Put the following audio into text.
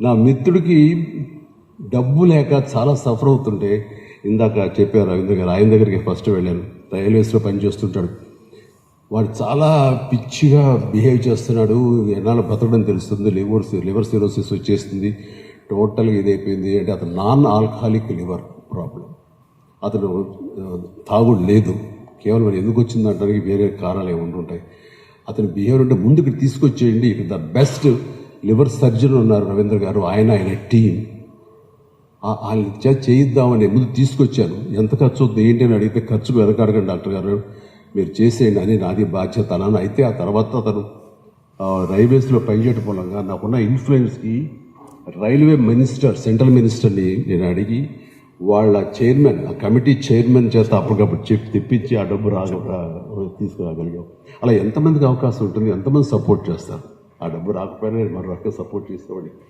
నా మిత్రుడికి డబ్బు లేక చాలా సఫర్ అవుతుంటే ఇందాక చెప్పారు రవీంద్ర గారు ఆయన దగ్గరికి ఫస్ట్ వెళ్ళాను. రైల్వేస్లో పనిచేస్తుంటాడు వాడు చాలా పిచ్చిగా బిహేవ్ చేస్తున్నాడు. ఎన్నాళ్ళు బతకడం తెలుస్తుంది. లివర్ లివర్ సిరోసిస్ వచ్చేస్తుంది టోటల్గా ఇదైపోయింది. అంటే అతను నాన్ ఆల్కహాలిక్ లివర్ ప్రాబ్లం. అతను తాగుడు లేదు. కేవలం ఎందుకు వచ్చిందంటానికి వేరే కారణాలు ఏమి ఉంటాయి అతని బిహేవియర్ అంటే ముందుకు తీసుకొచ్చేయండి. ఇక్కడ ద బెస్ట్ లివర్ సర్జన్ ఉన్నారు రవీంద్ర గారు ఆయన ఆయన టీం ఆయన చేత చేయిద్దామని ముందు తీసుకొచ్చాను. ఎంత ఖర్చు అవుతుంది ఏంటి అని అడిగితే ఖర్చు వెనకాడకండి డాక్టర్ గారు. మీరు చేసేయండి అని నాది బాధ్యత అని అయితే ఆ తర్వాత అతను రైల్వేస్లో పనిచేయటం మూలంగా నాకున్న ఇన్ఫ్లుయెన్స్కి రైల్వే మినిస్టర్ సెంట్రల్ మినిస్టర్ని నేను అడిగి వాళ్ళ చైర్మన్ ఆ కమిటీ చైర్మన్ చేత అప్పటికప్పుడు చెప్పి తెప్పించి ఆ డబ్బు రాగ రా- తీసుకురాగలిగాం. అలా ఎంతమందికి అవకాశం ఉంటుంది ఎంతమంది సపోర్ట్ చేస్తారు? ఆ డబ్బు రాకపోయినా నేను మరో రకంగా సపోర్ట్ చేసేవాడిని.